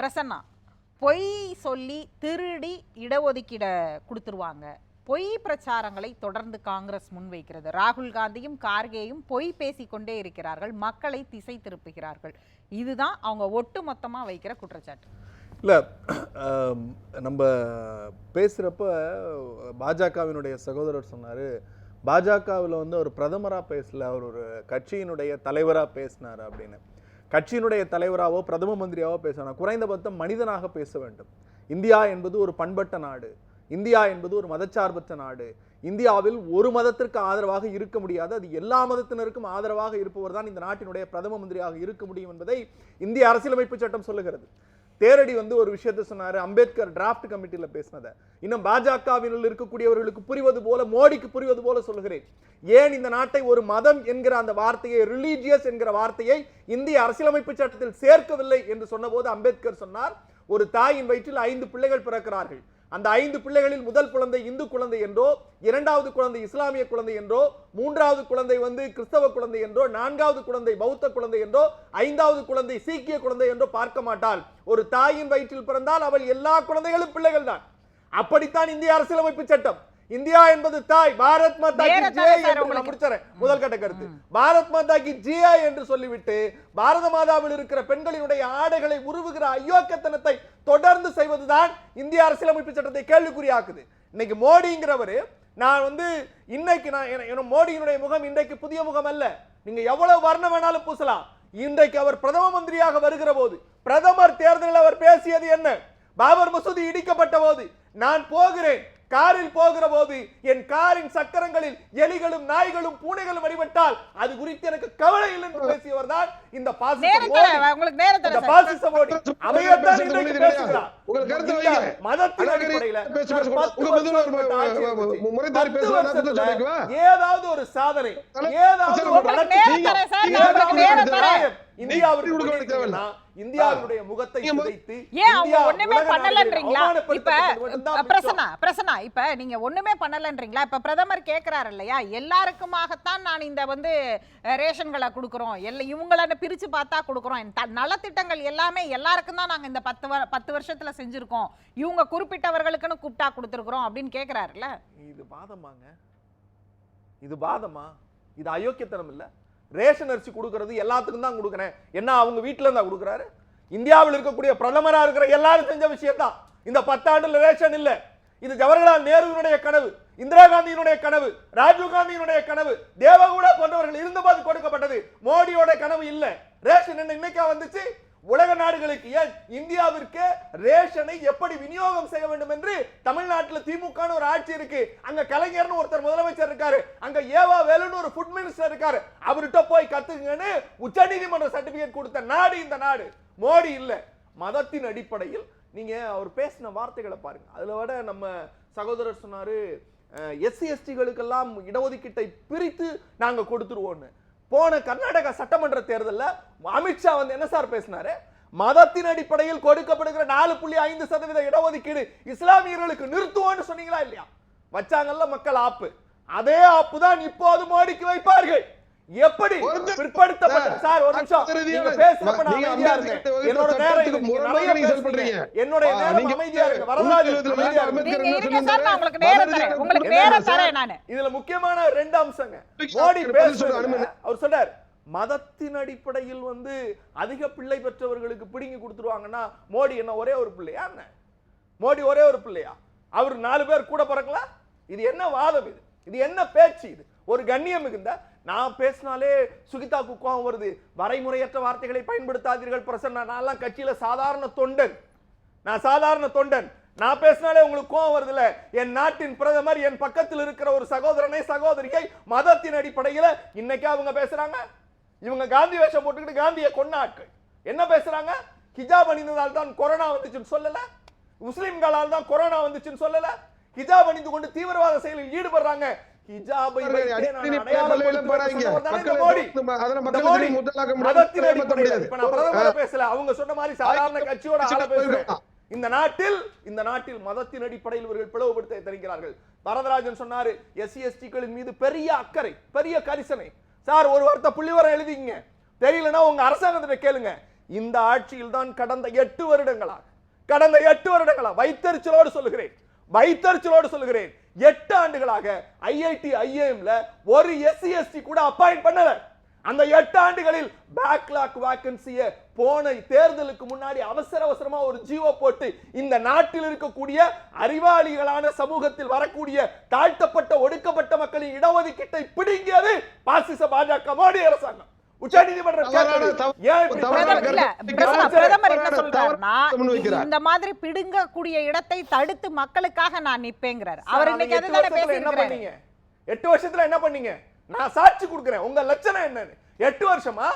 பிரசன்னா. பொய் சொல்லி திருடி இடஒதுக்கீட கொடுத்துருவாங்க. பொய் பிரச்சாரங்களை தொடர்ந்து காங்கிரஸ் முன்வைக்கிறது ராகுல் காந்தியும் கார்கேயும் பொய் பேசிக்கொண்டே இருக்கிறார்கள். மக்களை திசை திருப்புகிறார்கள். இதுதான் அவங்க ஒட்டு மொத்தமாக வைக்கிற குற்றச்சாட்டு. இல்லை நம்ம பேசுகிறப்ப பாஜகவினுடைய சகோதரர் சொன்னார் பாஜகவில் வந்து அவர் பிரதமராக பேசல அவர் ஒரு கட்சியினுடைய தலைவராக பேசினார் அப்படின்னு. கட்சியினுடைய தலைவராவோ பிரதம மந்திரியாவோ பேசணும் குறைந்தபட்சம் மனிதனாக பேச வேண்டும். இந்தியா என்பது ஒரு பண்பட்ட நாடு. இந்தியா என்பது ஒரு மதச்சார்பற்ற நாடு. இந்தியாவில் ஒரு மதத்திற்கு ஆதரவாக இருக்க முடியாது. அது எல்லா மதத்தினருக்கும் ஆதரவாக இருப்பவர் தான் இந்த நாட்டினுடைய பிரதம மந்திரியாக இருக்க முடியும் என்பதை இந்திய அரசியலமைப்பு சட்டம் சொல்லுகிறது. தேரடி வந்து ஒரு விஷயத்தை சொன்னார். அம்பேத்கர் டிராஃப்ட் கமிட்டியில் பேசினதை. இன்னும் பாஜகவினுள் இருக்கக்கூடியவர்களுக்கு புரிவது போல மோடிக்கு புரிவது போல சொல்லுகிறேன். ஏன் இந்த நாட்டை ஒரு மதம் என்கிற அந்த வார்த்தையை ரிலீஜியஸ் என்கிற வார்த்தையை இந்திய அரசியலமைப்பு சட்டத்தில் சேர்க்கவில்லை என்று சொன்னபோது அம்பேத்கர் சொன்னார் ஒரு தாயின் வயிற்றில் ஐந்து பிள்ளைகள் பிறக்கிறார்கள். அந்த ஐந்து பிள்ளைகளில் முதல் குழந்தை இந்து குழந்தை என்றோ இரண்டாவது குழந்தை இஸ்லாமிய குழந்தை என்றோ மூன்றாவது குழந்தை வந்து கிறிஸ்தவ குழந்தை என்றோ நான்காவது குழந்தை பௌத்த குழந்தை என்றோ ஐந்தாவது குழந்தை சீக்கிய குழந்தை என்றோ பார்க்க மாட்டாள். ஒரு தாயின் வயிற்றில் பிறந்தால் அவள் எல்லா குழந்தைகளும் பிள்ளைகள் தான் அப்படித்தான் இந்திய அரசியலமைப்பு சட்டம். இந்தியா என்பது தாய் பாரத் மாதா கி ஜெய் என்று நான். முடிச்சறேன் முதல் கட்ட கருத்து. பாரத் மாதா கி ஜியா என்று சொல்லிவிட்டு பாரத மாதாவில் இருக்கிற பெண்களினுடைய ஆடைகளை உருவுகிற அயோக்கியத்தனத்தை தொடர்ந்து செய்வதுதான் இந்திய அரசியலமைப்பு சட்டத்தை கேள்விக்குறியாக்குது. இன்னைக்கு மோடிங்கிறவரு நான் வந்து இன்னைக்கு நான் மோடியினுடைய முகம் இன்றைக்கு புதிய முகம் அல்ல. நீங்க எவ்வளவு வர்ணம் வேணாலும் பூசலாம். இன்றைக்கு அவர் பிரதம மந்திரியாக வருகிற போது பிரதமர் தேர்தலில் அவர் பேசியது என்ன? பாபர் மசூதி இடிக்கப்பட்ட போது நான் போகிறேன். காரில் போகிற போது என் காரின் சக்கரங்களில் எலிகளும் நாய்களும் பூனைகளும் அடிபட்டால் அது குறித்து எனக்கு கவலை இல்லை என்று பேசியவர் தான் இந்த பாசிச மோடி. அவையத்தான் இன்றைக்கு பேசுகிறார். மதத்தின் அடிப்படையில? ஏதாவது ஒரு சாதனை ஏதாவது ஒரு. இந்தியாவிற்கு இந்தியாவினுடைய முகத்தை சிதைத்து ஏன் அவங்க ஒண்ணுமே பண்ணலன்றீங்களா? இப்ப. பிரசனா பிரசனா இப்ப நீங்க ஒண்ணுமே பண்ணலன்றீங்களா? இப்ப பிரதமர் கேக்குறாரு இல்லையா எல்லாருக்குமாகத்தான் நான் இந்த வந்து ரேஷன்களை கொடுக்குறோம். எல்லாம் இவங்கள பிரிச்சு பார்த்தா கொடுக்குறோம். நலத்திட்டங்கள் எல்லாமே எல்லாருக்கும் தான் நாங்க இந்த பத்து பத்து வருஷத்துல செஞ்சிருக்கோம். இவங்க குறிப்பிட்டவர்களுக்குன்னு கூப்பிட்டா கொடுத்துருக்குறோம் அப்படின்னு கேக்குறாருல்ல? இது பாதமாங்க இது பாதமா இது அயோக்கியத்தனம் இல்ல? ரேஷன் அரிசி கொடுக்கறது எல்லாத்துக்கும் தான் கொடுக்குறேன். என்ன அவங்க வீட்டில் இருந்தா கொடுக்குறாரு? இந்தியாவில் இருக்கக்கூடிய பிரதமராக இருக்கிற எல்லாரும் செஞ்ச விஷயத்தான் இந்த பத்தாண்டுல ரேஷன் இல்லை. இது ஜவஹர்லால் நேருவினுடைய கனவு இந்திரா காந்தியினுடைய கனவு ராஜீவ் காந்தியினுடைய கனவு தேவகவுடா போன்றவர்கள் இருந்தபோது கொடுக்கப்பட்டது. மோடியோட கனவு இல்லை. ரேஷன் என்ன இன்னைக்கா வந்துச்சு? உலக நாடுகளுக்கு ஏன் இந்தியாவிற்கு ரேஷனை எப்படி விநியோகம் செய்ய வேண்டும் என்று தமிழ்நாட்டில் திமுக ஒரு ஆட்சி இருக்கு. அங்க கலைஞர்னு ஒருத்தர் முதலமைச்சர் இருக்காரு. அங்க ஏவா வேலுன்னு ஒரு ஃபுட் மினிஸ்டர் இருக்காரு. அவர்கிட்ட போய் கத்துக்குங்கன்னு உச்சநீதிமன்ற சர்டிபிகேட் கொடுத்த நாடு இந்த நாடு. மோடி இல்ல. மதத்தின் அடிப்படையில் நீங்க அவர் பேசின வார்த்தைகளை பாருங்க. அதுல விட நம்ம சகோதரர் சொன்னாரு எஸ்சி எஸ்டிகளுக்கெல்லாம் இடஒதுக்கீட்டை பிரித்து நாங்க கொடுத்துருவோம்னு. போன கர்நாடகா சட்டமன்ற தேர்தலில் அமித்ஷா வந்து என்ன சார் பேசினாரு? மதத்தின் அடிப்படையில் கொடுக்கப்படுகிற நாலு புள்ளி ஐந்து சதவீத இடஒதுக்கீடு இஸ்லாமியர்களுக்கு நிறுத்துவோம்னு சொன்னீங்களா இல்லையா? வச்சாங்கல்ல மக்கள் ஆப்பு. அதே ஆப்பு தான் இப்போது மோடிக்கு வைப்பார்கள். எப்படி பிற்படுத்தப்பட்ட சார், ஒரு நிமிஷம். நீங்க பேசுறப்ப நான் அமைதியா வகுத்த என்னோட நேரம் முரணாக நிறைய பேசுறீங்க. ஆ, நேரம் அமைதியா இருக்கு. வரலாறு அமைதியா இருக்கு. இருங்க. சார் நான்? உங்களுக்கு நேரம் தரேன். உங்களுக்கு நேரம். தரேன் நானு. இதுல முக்கியமான ரெண்டு அம்சங்க. மோடி அனுமதி. அவர் சொல்றார் மதத்தின் அடிப்படையில் வந்து அதிக பிள்ளை பெற்றவர்களுக்கு பிடுங்கி கொடுத்துருவாங்கன்னா மோடி என்ன ஒரே ஒரு பிள்ளையா என்ன? மோடி ஒரே ஒரு பிள்ளையா? அவர் நாலு பேர் கூட பிறக்கல? இது என்ன வாதம் இது? இது என்ன பேச்சு இது? ஒரு கண்ணியம் மிகுந்த நான் பேசினாலே சுகிதாக்கு கோவம் வருது. வரைமுறையற்ற வார்த்தைகளை பயன்படுத்தாதீர்கள் பிரசன்னா. நான்லாம் கட்சியில் சாதாரண தொண்டன். நான் சாதாரண தொண்டன். நான் பேசினாலே உங்களுக்கு கோவம் வருதுல்ல? என் நாட்டின் பிரதமர் என் பக்கத்தில் இருக்கிற ஒரு சகோதரனை சகோதரியை மதத்தின் அடிப்படையில் இன்னைக்கே அவங்க பேசுறாங்க. இவங்க காந்தி வேஷம் போட்டுக்கிட்டு காந்தியை கொன்ன என்ன பேசுறாங்க? ஹிஜாப் அணிந்ததால் தான் கொரோனா வந்துச்சுன்னு சொல்லல. முஸ்லிம்களால் தான் கொரோனா வந்துச்சுன்னு சொல்லல. ஹிஜாப் அணிந்து கொண்டு தீவிரவாத செயலில் ஈடுபடுறாங்க. அவங்க சொன்ன மாதிரி சாதாரண கட்சியோட இந்த நாட்டில் இந்த நாட்டில் மதத்தின் அடிப்படையில் இவர்கள் பிளவுபடுத்த தெரிகிறார்கள். வரதராஜன் சொன்னாரு எஸ்சி எஸ்டிகளின் மீது பெரிய அக்கறை பெரிய கரிசனை. சார் ஒரு வார்த்தை புள்ளிவரம் எழுதிங்க தெரியலன்னா உங்க அரசாங்கத்திட்ட கேளுங்க. இந்த ஆட்சியில் தான் கடந்த எட்டு வருடங்களாக கடந்த எட்டு வருடங்களா வைத்தறிச்சலோடு சொல்லுகிறேன். வைத்தறிச்சலோடு சொல்லுகிறேன். எட்டு ஆண்டுகளாக ஐஐடி ஐஏஎம்ல ஒரு எஸ்சி எஸ்டி கூட அப்பாயிண்ட் பண்ணல. அந்த எட்டு ஆண்டுகளில் பேக்லாக் வேக்கன்சிய போன தேர்தலுக்கு முன்னாடி அவசர அவசரமா ஒரு ஜீவோ போட்டு இந்த நாட்டில் இருக்கக்கூடிய அறிவாளிகளான சமூகத்தில் வரக்கூடிய தாழ்த்தப்பட்ட ஒடுக்கப்பட்ட மக்களின் இடஒதுக்கீட்டை பிடுங்கியது பாசிச பாஜக மோடி அரசாங்கம். தவறான பிரதமர் என்ன சொல்றாருன்னா. இந்த மாதிரி பிடுங்கக்கூடிய இடத்தை தடுத்து மக்களுக்காக நான் நிப்பேங்கிறார் அவர் இன்னைக்கு அதுதானே பேசியிருக்கிறாரு? எட்டு வருஷத்துல என்ன பண்ணீங்க? நான் சாட்சி கொடுக்கிறேன். உங்க லட்சணம் என்னன்னு. எட்டு வருஷமா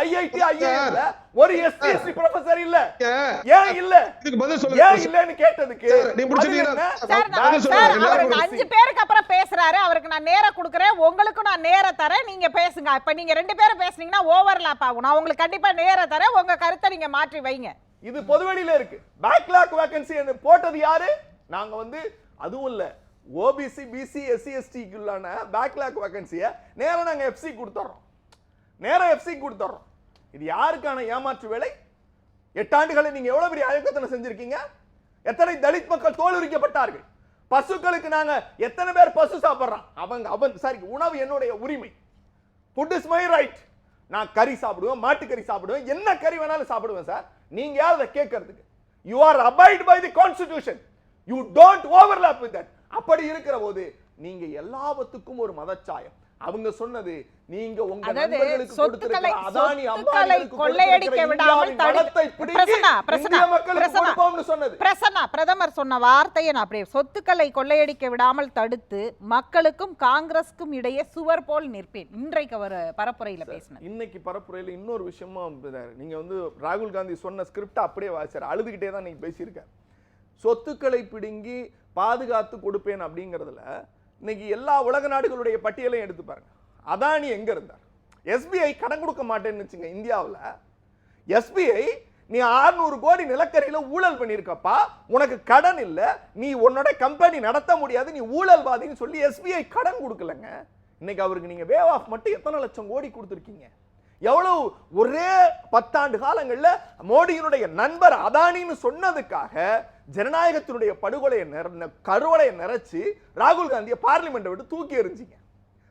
ஐஐடி ஐஏஎம்ல ஒரு எஸ்டி எஸ்டி ப்ரொஃபசர் இல்ல. ஏன் இல்ல? இதுக்கு பதில் ஏன் சொல்லுங்க இல்லன்னு கேட்டதுக்கு. நீ என்ன? சார். அவருக்கு எல்லாரும் அஞ்சு பேருக்கு அப்புறம் பேசுறாரு. அவருக்கு நான் நேரம் கொடுக்குறேன். உங்களுக்கும் நான் நேரம் தரேன். நீங்க பேசுங்க. இப்ப நீங்க ரெண்டு பேரும் பேசுனீங்கன்னா ஓவர்லாப் ஆகும். நான் உங்களுக்கு கண்டிப்பா நேரம் தரேன். உங்க கருத்தை நீங்க மாற்றி வைங்க. இது பொதுவெளியில இருக்கு. பேக்லாக் வேகன்சி போட்டது யாரு? நாங்க வந்து அதுவும் இல்ல. ஓபிசி பிசி எஸ்சி எஸ்டிக்குள்ளான பேக்லாக் வேகன்சியை நேராக நாங்கள் எஃப்சி கொடுத்துட்றோம் நேராக எஃப்சி கொடுத்துட்றோம் இது யாருக்கான ஏமாற்று வேலை? எட்டாண்டுகளை நீங்க எவ்வளவு பெரிய அழுக்கத்தனை செஞ்சுருக்கீங்க? எத்தனை தலித் மக்கள் தோல்விக்கப்பட்டார்கள் பசுக்களுக்கு நாங்கள் எத்தனை பேர் பசு சாப்பிடுறான் அவங்க அவன் சாரி உணவு என்னுடைய உரிமை. ஃபுட் இஸ் மை ரைட் நான் கறி சாப்பிடுவேன் மாட்டுக்கறி சாப்பிடுவேன். என்ன கறி வேணாலும் சாப்பிடுவேன் சார் நீங்க யார் அதை கேட்கறதுக்கு. You are abide by the constitution you don't overlap with that அப்படி இருக்கிற போது நீங்க எல்லாவற்றுக்கும் ஒரு மதச்சாயம். அவங்க சொன்னது நீங்க உங்க நண்பர்களுக்கு சொத்துக்களை அதானி அம்பானிகளுக்கு கொள்ளையடிக்க விடாமல் தடுத்து பிரசன்னா இந்திய மக்களுக்கு சொன்னது. பிரசன்னா பிரதமர் சொன்ன வார்த்தையை நான் அப்படியே சொத்துக்களை கொள்ளையடிக்க விடாமல் தடுத்து மக்களுக்கும் காங்கிரஸ்க்கும் இடையே சுவர் போல் நிற்பேன். இன்றைக்கு அவர் பரப்புரையில பேசினது இன்னைக்கு பரப்புரையில் இன்னொரு விஷயமும் இருந்தாரு. நீங்க வந்து ராகுல் காந்தி சொன்ன ஸ்கிரிப்ட் அப்படியே வாசிச்சார். அழுதுகிட்டே தான் நீங்க பேசியிருக்காரு. சொத்துக்களை பிடுங்கி பாதுகாத்து கொடுப்பேன் அப்படிங்கிறதுல இன்னைக்கு எல்லா உலக நாடுகளுடைய பட்டியலையும் எடுத்து பாருங்க. அதானி எங்க இருந்தார்? எஸ்பிஐ கடன் கொடுக்க மாட்டேன்னு வச்சுங்க இந்தியாவில். எஸ்பிஐ நீ 600 கோடி நிலக்கரியில் ஊழல் பண்ணியிருக்கப்பா உனக்கு கடன் இல்லை நீ உன்னோட கம்பெனி நடத்த முடியாது நீ ஊழல்வாதின்னு சொல்லி எஸ்பிஐ கடன் கொடுக்கலங்க. இன்னைக்கு அவருக்கு நீங்கள் வேவ் ஆஃப் மட்டும் எத்தனை லட்சம் கோடி கொடுத்துருக்கீங்க? எவ்வளவு ஒரே பத்தாண்டு காலங்களில் மோடியினுடைய நண்பர் அதானின்னு சொன்னதுக்காக ஜனநாயகத்தினுடைய படுகொலையை கருவலையை நிறைச்சு ராகுல் காந்தியை பார்லிமெண்ட்டை விட்டு தூக்கி எறிஞ்சிங்க.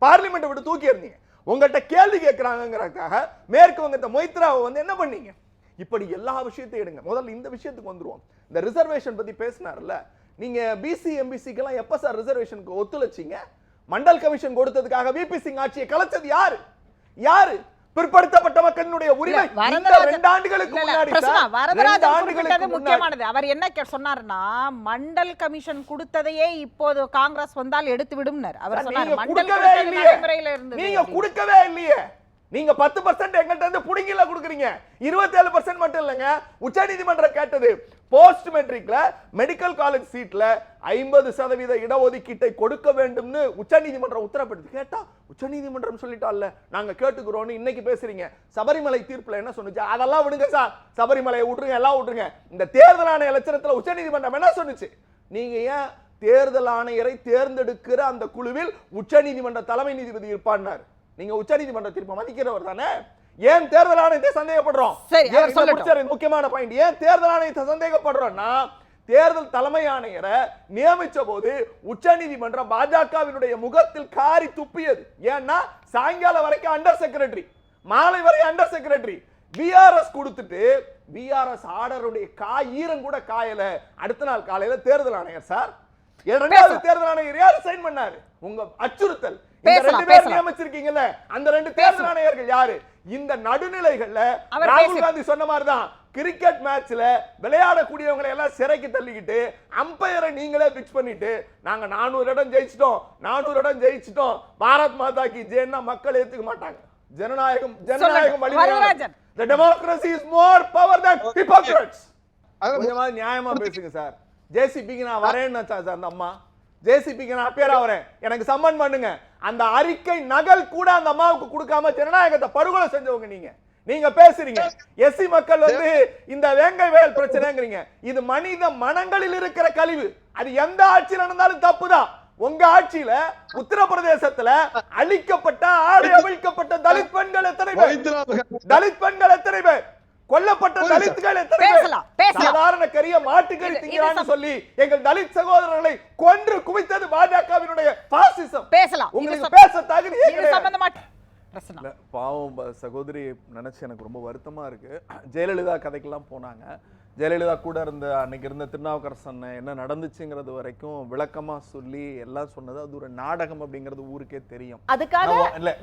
பார்லிமெண்ட்டை விட்டு தூக்கி எறிஞ்சிங்க. உங்கள்கிட்ட கேள்வி கேட்கறாங்கிறதுக்காக மேற்கு வங்கத்தை மொய்த்ராவை வந்து என்ன பண்ணீங்க? இப்படி எல்லா விஷயத்தையும் எடுங்க. முதல்ல இந்த விஷயத்துக்கு வந்துருவோம். இந்த ரிசர்வேஷன் பற்றி பேசினார்ல நீங்க பிசி எம்பிசிக்கெல்லாம் எப்போ சார் ரிசர்வேஷனுக்கு ஒத்துழைச்சீங்க? மண்டல் கமிஷன் கொடுத்ததுக்காக விபி சிங் ஆட்சியை கலைச்சது யாரு? யாரு? பிற்படுத்தப்பட்ட மக்களினுடைய உரிமை ரெண்டு ஆண்டுகளுக்கு முன்னாடி முக்கியமானது அவர் என்ன சொன்னாருன்னா மண்டல் கமிஷன் கொடுத்ததையே இப்போது காங்கிரஸ் வந்தால் எடுத்து விடும்னர் அவர் சொன்னார் மண்டல். நடைமுறையில இருந்தது நீங்க. கொடுக்கவே இல்லையே நீங்க பத்து பர்சன்ட் எங்கிட்ட இருந்து புடுங்கில கொடுக்குறீங்க. இருபத்தேழு பர்சன்ட் மட்டும் இல்லைங்க. உச்சநீதிமன்றம் கேட்டது போஸ்ட் மெட்ரிக்ல மெடிக்கல் காலேஜ் சீட்ல ஐம்பது சதவீத இடஒதுக்கீட்டை கொடுக்க வேண்டும்னு உச்சநீதிமன்றம் உத்தரப்படுத்தி கேட்டா உச்சநீதிமன்றம் சொல்லிட்டால்ல. நாங்க கேட்டுக்கிறோம்னு இன்னைக்கு பேசுறீங்க. சபரிமலை தீர்ப்புல என்ன சொன்னுச்சு? அதெல்லாம் விடுங்க சார். சபரிமலையை விட்டுருங்க எல்லாம் விட்டுருங்க. இந்த தேர்தல் ஆணைய லட்சணத்துல உச்சநீதிமன்றம் என்ன சொன்னுச்சு? நீங்க ஏன் தேர்தல் ஆணையரை தேர்ந்தெடுக்கிற அந்த குழுவில் உச்சநீதிமன்ற தலைமை நீதிபதி இருப்பான்னாரு? நீங்க உச்சநீதிமன்ற தீர்ப்பை மதிக்கிறவர் தானே? ஏன் தேர்தல் ஆணையத்தை சந்தேகப்படுறோம்? சரி, முக்கியமான பாயிண்ட் ஏன் தேர்தல் ஆணையத்தை சந்தேகப்படுறோம்னா தேர்தல் தலைமை ஆணையரை நியமிச்ச போது உச்சநீதிமன்றம் பாஜகவினுடைய முகத்தில் காரி துப்பியது. ஏன்னா சாயங்காலம் வரைக்கும் அண்டர் செக்ரட்டரி மாலை வரை அண்டர் செக்ரட்டரி விஆர்எஸ் கொடுத்துட்டு விஆர்எஸ் ஆர்டருடைய காய் ஈரம் கூட காயல. அடுத்த நாள் காலையில தேர்தல் ஆணையர் சார். இரண்டாவது தேர்தல் ஆணையர் யார்? சைன் பண்ணாரு. உங்க அச்சுறுத்தல். ரெண்டு பேர். நியமிச்சிருக்கீங்கல்ல அந்த ரெண்டு தேர்தல் ஆணையர்கள் யாரு? இந்த நடுநிலைகள்ல ராகுல் காந்தி சொன்ன மாதிரி தான் கிரிக்கெட் மேட்ச்ல விளையாடக்கூடியவங்களை எல்லாம் சிறைக்கு தள்ளிக்கிட்டு அம்பையரை நீங்களே பிக்ஸ் பண்ணிட்டு நாங்க நானூறு இடம் ஜெயிச்சிட்டோம் நானூறு இடம் ஜெயிச்சிட்டோம். பாரத் மாதா கி ஜெயன்னா மக்கள் ஏத்துக்க மாட்டாங்க. ஜனநாயகம் ஜனநாயகம். Varadarajan. the democracy is more power than hypocrites. அது கொஞ்சமா நியாயமா பேசுங்க சார். ஜேசிபிக்கு நான் வரேன்னு சார் அந்த அம்மா. ஜேசிபிக்கு நான் அப்பேரா வரேன். எனக்கு சம்மன் பண்ணுங்க. அந்த அறிக்கை நகல் கூட அந்த அம்மாவுக்கு கொடுக்காம ஜனநாயகத்தை படுகொலை செஞ்சவங்க நீங்க. நீங்க பேசுறீங்க. எஸ்சி மக்கள் வந்து இந்த வேங்கை வயல் பிரச்சனைங்கிறீங்க. இது மனித மனங்களில் இருக்கிற கழிவு. அது எந்த ஆட்சியில் நடந்தாலும் தப்புதான் உங்க ஆட்சியில உத்தரப்பிரதேசத்துல அழிக்கப்பட்ட ஆடை அவிழ்க்கப்பட்ட தலித் பெண்கள் எத்தனை பேர்? தலித் பெண்கள் எத்தனை பேர்? கொல்லப்பட்ட. தலித்துகள் எத்தனை பேர்? சாதாரண கறிய மாட்டுக்கறி திங்கிறான்னு சொல்லி எங்கள் தலித் சகோதரர்களை கொன்று குவித்தது பாஜகவினுடைய பாசிசம். பேசலாம். உங்களுக்கு பேச இல்ல, பாவம் சகோதரி நினைச்சு எனக்கு ரொம்ப வருத்தமா இருக்கு. ஜெயலலிதா கதைக்கெல்லாம் போனாங்க. ஜெயலலிதா கூட இருந்த அன்னைக்கு இருந்த திருநாவுக்கரசன் என்ன நடந்துச்சுங்கிறது வரைக்கும் விளக்கமா சொல்லி எல்லாம் சொன்னது. அது ஒரு நாடகம் அப்படிங்கிறது ஊருக்கே தெரியும். அதுக்காக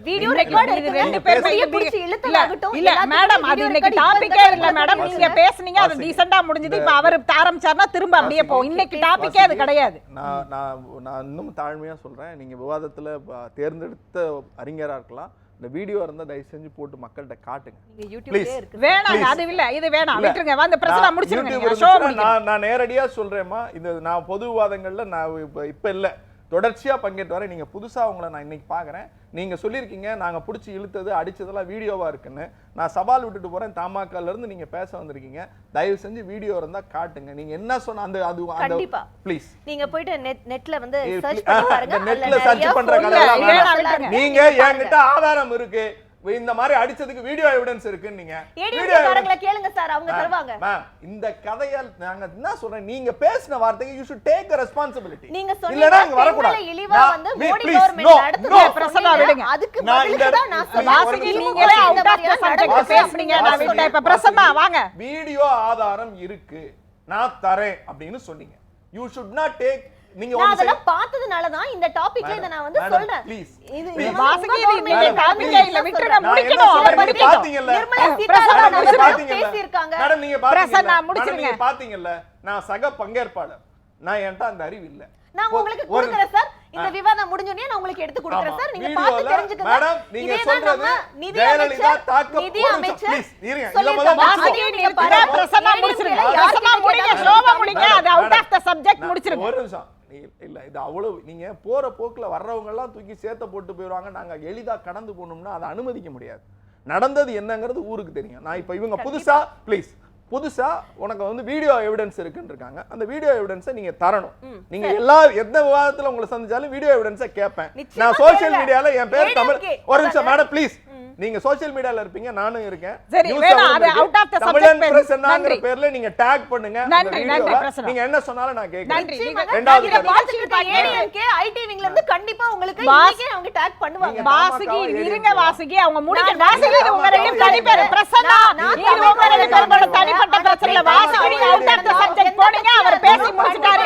வீடியோ ரெக்கார்ட் ரெண்டு முடிய இது- பிடிச்சு இல்ல, இழுத்ததாகட்டும் இல்ல மேடம் அது இன்னைக்கு டாபிக்கே இல்ல மேடம். நீங்க பேசுனீங்க அது. டீசெண்டா முடிஞ்சது. இப்ப அவர் ஆரம்பிச்சாருன்னா திரும்ப அப்படியே போ இன்னைக்கு டாபிக்கே அது கிடையாது. நான் நான் நான் இன்னும் தாழ்மையா சொல்றேன். நீங்க விவாதத்துல தேர்ந்தெடுத்த அறிஞரா இருக்கலாம். இந்த வீடியோ இருந்தா தயவு செஞ்சு போட்டு மக்கள்கிட்ட காட்டுங்க நீங்க Please. யூடியூப்லயே இருக்கு வேணாங்க Please. அது இல்ல இது வேணாம். விட்டுருங்க வந்து பிரச்சனை நான் முடிச்சிருங்க நேரடியா சொல்றேம்மா இது நான் பொது விவாதங்கள்ல நான் இப்ப இப்ப இல்ல தொடர்ச்சியா பங்கேற்று வரேன் நீங்க புதுசா உங்களை நான் இன்னைக்கு பாக்குறேன் நீங்க சொல்லியிருக்கீங்க நாங்க புடிச்சு இழுத்தது அடிச்சதெல்லாம் வீடியோவா இருக்குன்னு நான் சவால் விட்டுட்டு போறேன் தமாகால இருந்து நீங்க பேச வந்திருக்கீங்க தயவு செஞ்சு வீடியோ இருந்தா காட்டுங்க நீங்க என்ன சொன்ன அந்த அது அந்த. ப்ளீஸ் நீங்க போயிட்டு நெட் நெட்ல வந்து ஏய், சர்ச் please. பண்ணி ஆஹா, பாருங்க இந்த அதுல நெட்ல search நிறைய பண்ற photos கதையெல்லாம் எல்லாம் வேணாம். இருக்கு. நீங்க பாருங்க. என்கிட்ட ஆதாரம் இருக்கு இந்த மாதிரி அடிச்சதுக்கு வீடியோ எவிடன்ஸ் இருக்குன்னு நீங்க கேளுங்க சார் அவங்க தருவாங்க மேம் இந்த கதையால் நாங்க என்ன சொல்றேன் நீங்க பேசின வார்த்தைக்கு யூ ஷுட் டேக் ரெஸ்பான்சிபிலிட்டி நீங்க இல்லனா சொன்னீங்க இங்க வரக்கூடாது பெண்களை இழிவா வந்து மோடி கவர்மெண்ட் no. பிரசன்னா விடுங்க. அதுக்கு தான் நான் சொல்றேன். நீங்களே அவுட் ஆஃப் த சப்ஜெக்ட். பேசுறீங்க நான் விட்டேன் இப்ப பிரசன்னா வாங்க வீடியோ ஆதாரம் இருக்கு நான் தரேன் அப்படின்னு சொன்னீங்க யூ ஷுட் நாட் டேக் நீங்க நான் அதெல்லாம் பார்த்ததுனால தான் இந்த டாபிக்ல இத நான் வந்து சொல்றேன். இது வாசுகி நீங்க இல்ல முடிக்கணும். பாத்தீங்கல்ல நிர்மலா சீதாராமன் பேசியிருக்காங்க. மேடம் நீங்க பாத்தீங்கல்ல மேடம். நீங்க பாத்தீங்கல்ல நான் சக பங்கேற்பாளர். நான் என்கிட்ட அந்த அறிவு இல்ல. நான் ஒரு- உங்களுக்கு கொடுக்குறேன் சார் இந்த. விவாதம் முடிஞ்சோடனே நான் உங்களுக்கு எடுத்து கொடுக்குறேன். சார் நீங்க பார்த்து தெரிஞ்சுக்கங்க. மேடம், நீங்க சொல்றது நிதி அமைச்சர் தாக்க- நிதி அமைச்சர் இருங்க. முதல்ல அதையும் நீங்க. பிரசன்னா முடிச்சிருங்க. பிரசன்னா யார்கிட்ட முடிங்க. முடிங்க அது அவுட் ஆஃப் த சப்ஜெக்ட் முடிச்சிருங்க. ஒரு நிமிஷம். இல்ல இது அவ்வளவு நீங்க போற போக்குல வர்றவங்க எல்லாம் தூக்கி சேர்த்த போட்டு போயிடுவாங்க நாங்க எளிதா கடந்து போகணும்னா அதை அனுமதிக்க முடியாது. நடந்தது என்னங்கிறது ஊருக்கு தெரியும். நான் இப்ப இவங்க புதுசா ப்ளீஸ் புதுசா உனக்கு வந்து வீடியோ எவிடன்ஸ் இருக்குன்னு இருக்காங்க. அந்த வீடியோ எவிடன்ஸை நீங்க தரணும். நீங்க எல்லா எந்த விவாதத்துல உங்களை சந்திச்சாலும் வீடியோ எவிடன்ஸை கேட்பேன் நான் சோஷியல். மீடியால என் பேர் தமிழ். ஒரு நிமிஷம் மேடம் ப்ளீஸ் நீங்க சோஷியல் மீடியால இருப்பீங்க நானும் இருக்கேன் சரி, வேணாம், அது the subject தமிழன் பேசு. பிரசன்னாங்கிற நன்றி. பேர்ல நீங்க டேக் பண்ணுங்க நன்றி, நன்றி. பிரசன்னா. நீங்க என்ன சொன்னாலும் நான் கேட்கிறேன் நன்றி நீங்க ரெண்டாவது இதை கதை. பார்த்துட்டு இருக்க ADMK, IT wing ல இருந்து கண்டிப்பா உங்களுக்கு இன்னைக்கே அவங்க tag பண்ணுவாங்க. நீங்க வாசுகி இருங்க? வாசுகி அவங்க முடிக்க வாசுகி இது உங்க ரெண்டு தனி பேரு? பிரசன்னா இது உங்க ரெண்டு பேரோட தனிப்பட்ட பிரச்சனை வாசுகி நீங்க அவுட் ஆஃப் த சப்ஜெக்ட் போனீங்க அவர் பேசி முடிச்சிட்டாரு